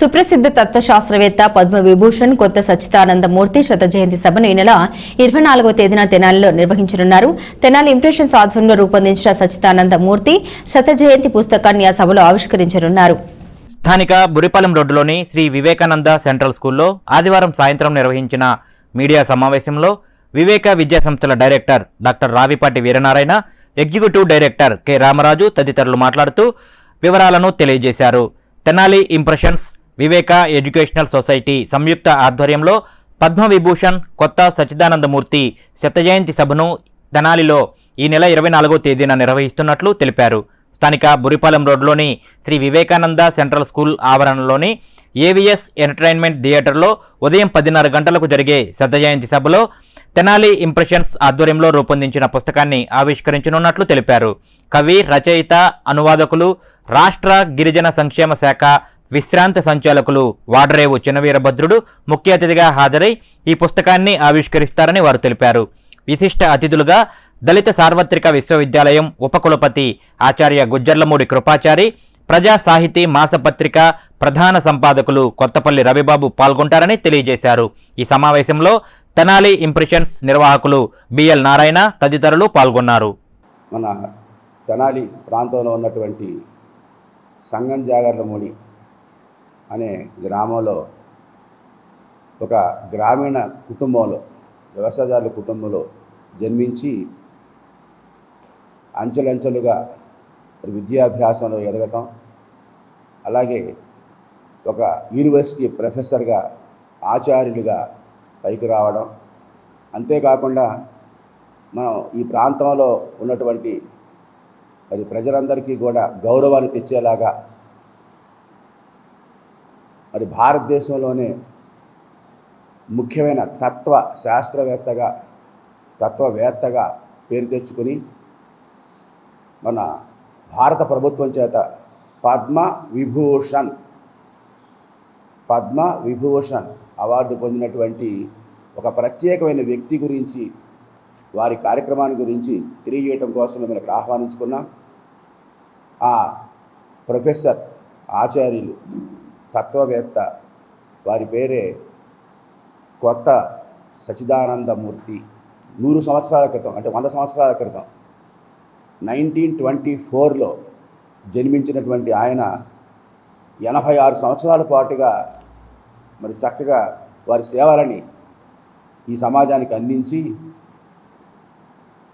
సుప్రసిద్ధ తత్వశాస్త్రవేత్త పద్మ విభూషణ్ కొత్త సచ్చిదానంద మూర్తి శత జయంతి సభను ఈ నెల ఇరవై నాలుగవ తేదీన తెనాలిలో నిర్వహించనున్నారు. తెనాలి ఇంప్రెషన్స్ ఆధ్వర్యంలో రూపొందించిన సచ్చిదానందమూర్తి శత జయంతి పుస్తకాన్ని ఆ సభలో ఆవిష్కరించనున్నారు. స్థానిక బురిపాలెం రోడ్డులోని శ్రీ వివేకానంద సెంట్రల్ స్కూల్లో ఆదివారం సాయంత్రం నిర్వహించిన మీడియా సమావేశంలో వివేక విద్యా సంస్థల director doctor Ravipati Veeranarayana executive director K Ramaraju తదితరులు మాట్లాడుతూ వివరాలను తెలియజేశారు. Tenali impressions Vivek educational society సంయుక్త ఆధ్వర్యంలో పద్మవిభూషణ్ కొత్త సచిదానందమూర్తి శతజయంతి సభను తెనాలిలో ఈ నెల ఇరవై నాలుగో తేదీన నిర్వహిస్తున్నట్లు తెలిపారు. స్థానిక బురిపాలెం రోడ్లోని శ్రీ వివేకానంద సెంట్రల్ స్కూల్ ఆవరణలోని ఏవిఎస్ ఎంటర్టైన్మెంట్ థియేటర్లో ఉదయం పదిన్నర గంటలకు జరిగే శతజయంతి సభలో తెనాలి ఇంప్రెషన్స్ ఆధ్వర్యంలో రూపొందించిన పుస్తకాన్ని ఆవిష్కరించనున్నట్లు తెలిపారు. కవి రచయిత అనువాదకులు రాష్ట్ర గిరిజన సంక్షేమ శాఖ విశ్రాంత సంచాలకులు వాడరేవు చిన్నవీరభద్రుడు ముఖ్య అతిథిగా హాజరై ఈ పుస్తకాన్ని ఆవిష్కరిస్తారని వారు తెలిపారు. విశిష్ట అతిథులుగా దళిత సార్వత్రిక విశ్వవిద్యాలయం ఉపకులపతి ఆచార్య గుజ్జర్లమూడి కృపాచారి ప్రజా సాహితీ మాసపత్రిక ప్రధాన సంపాదకులు కొత్తపల్లి రవిబాబు పాల్గొంటారని తెలియజేశారు. ఈ సమావేశంలో తెనాలి ఇంప్రెషన్స్ నిర్వాహకులు బిఎల్ నారాయణ తదితరులు పాల్గొన్నారు. మన తెనాలి ప్రాంతంలో ఉన్నటువంటి సంగం జాగర్లమూడి అనే గ్రామంలో ఒక గ్రామీణ కుటుంబంలో వ్యవసాయదారుల కుటుంబంలో జన్మించి అంచెలంచెలుగా విద్యాభ్యాసంలో ఎదగటం అలాగే ఒక యూనివర్సిటీ ప్రొఫెసర్గా ఆచార్యులుగా పైకి రావడం. అంతేకాకుండా మనం ఈ ప్రాంతంలో ఉన్నటువంటి మరి ప్రజలందరికీ కూడా గౌరవాన్ని తెచ్చేలాగా మరి భారతదేశంలోనే ముఖ్యమైన తత్వ శాస్త్రవేత్తగా తత్వవేత్తగా పేరు తెచ్చుకొని మన భారత ప్రభుత్వం చేత పద్మ విభూషణ్ పద్మ విభూషణ్ అవార్డు పొందినటువంటి ఒక ప్రత్యేకమైన వ్యక్తి గురించి వారి కార్యక్రమాన్ని గురించి తెలియజేయటం కోసం మేము ఇక్కడ ఆహ్వానించుకున్నాం. ఆ ప్రొఫెసర్ ఆచార్యులు తత్వవేత్త. వారి పేరే కొత్త సచిదానందమూర్తి నూరు సంవత్సరాల క్రితం అంటే వంద సంవత్సరాల క్రితం. నైన్టీన్ ట్వంటీ ఫోర్లో జన్మించినటువంటి ఆయన ఎనభై ఆరు సంవత్సరాల పాటుగా మరి చక్కగా వారి సేవలని ఈ సమాజానికి అందించి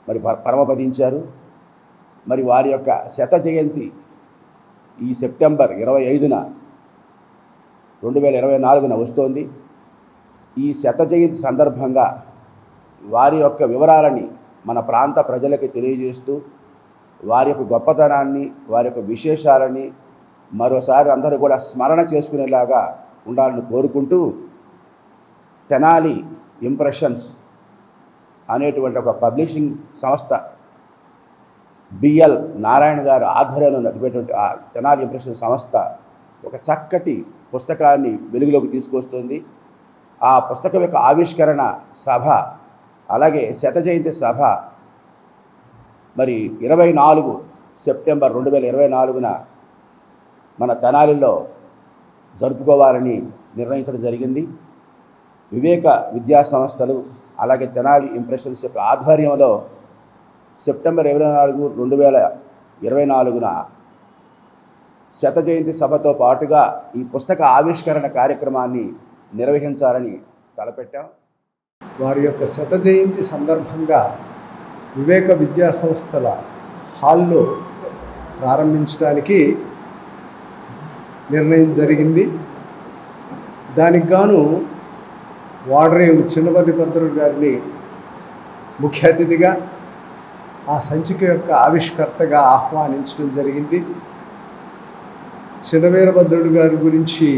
మరి పరమపదించారు. మరి వారి యొక్క శత జయంతి ఈ సెప్టెంబర్ ఇరవై ఐదున రెండు వేల ఇరవై నాలుగున వస్తోంది. ఈ శత జయంతి సందర్భంగా వారి యొక్క వివరాలని మన ప్రాంత ప్రజలకి తెలియజేస్తూ వారి యొక్క గొప్పతనాన్ని వారి యొక్క విశేషాలని మరోసారి అందరూ కూడా స్మరణ చేసుకునేలాగా ఉండాలని కోరుకుంటూ తెనాలి ఇంప్రెషన్స్ అనేటువంటి ఒక పబ్లిషింగ్ సంస్థ బిఎల్ నారాయణ గారు ఆధ్వర్యంలో నడిపేటువంటి తెనాలి ఇంప్రెషన్ సంస్థ ఒక చక్కటి పుస్తకాన్ని వెలుగులోకి తీసుకొస్తుంది. ఆ పుస్తకం యొక్క ఆవిష్కరణ సభ అలాగే శత జయంతి సభ మరి ఇరవై నాలుగు సెప్టెంబర్ రెండు వేల ఇరవై నాలుగున మన తెనాలిలో జరుపుకోవాలని నిర్ణయించడం జరిగింది. వివేక విద్యా సంస్థలు అలాగే తెనాలి ఇంప్రెషన్స్ యొక్క ఆధ్వర్యంలో సెప్టెంబర్ ఇరవై నాలుగు రెండు వేల ఇరవై నాలుగున శత జయంతి సభతో పాటుగా ఈ పుస్తక ఆవిష్కరణ కార్యక్రమాన్ని నిర్వహించాలని తలపెట్టాం. వారి యొక్క శత జయంతి సందర్భంగా వివేక విద్యా సంస్థల హాల్లో ప్రారంభించడానికి నిర్ణయం జరిగింది. దానికి గాను వాడరేవు చిన్నపల్లి భద్రుడు గారిని ముఖ్య అతిథిగా ఆ సంచిక యొక్క ఆవిష్కర్తగా ఆహ్వానించడం జరిగింది. చిన్నవీరభద్రుడు గారి గురించి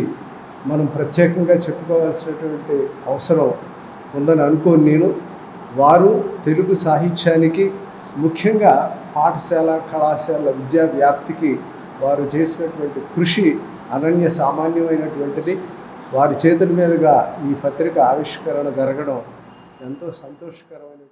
మనం ప్రత్యేకంగా చెప్పుకోవాల్సినటువంటి అవసరం ఉందని అనుకోను నేను. వారు తెలుగు సాహిత్యానికి ముఖ్యంగా పాఠశాల కళాశాల విద్యా వ్యాప్తికి వారు చేసినటువంటి కృషి అనన్య సామాన్యమైనటువంటిది. వారి చేతుల మీదుగా ఈ పత్రిక ఆవిష్కరణ జరగడం ఎంతో సంతోషకరమైన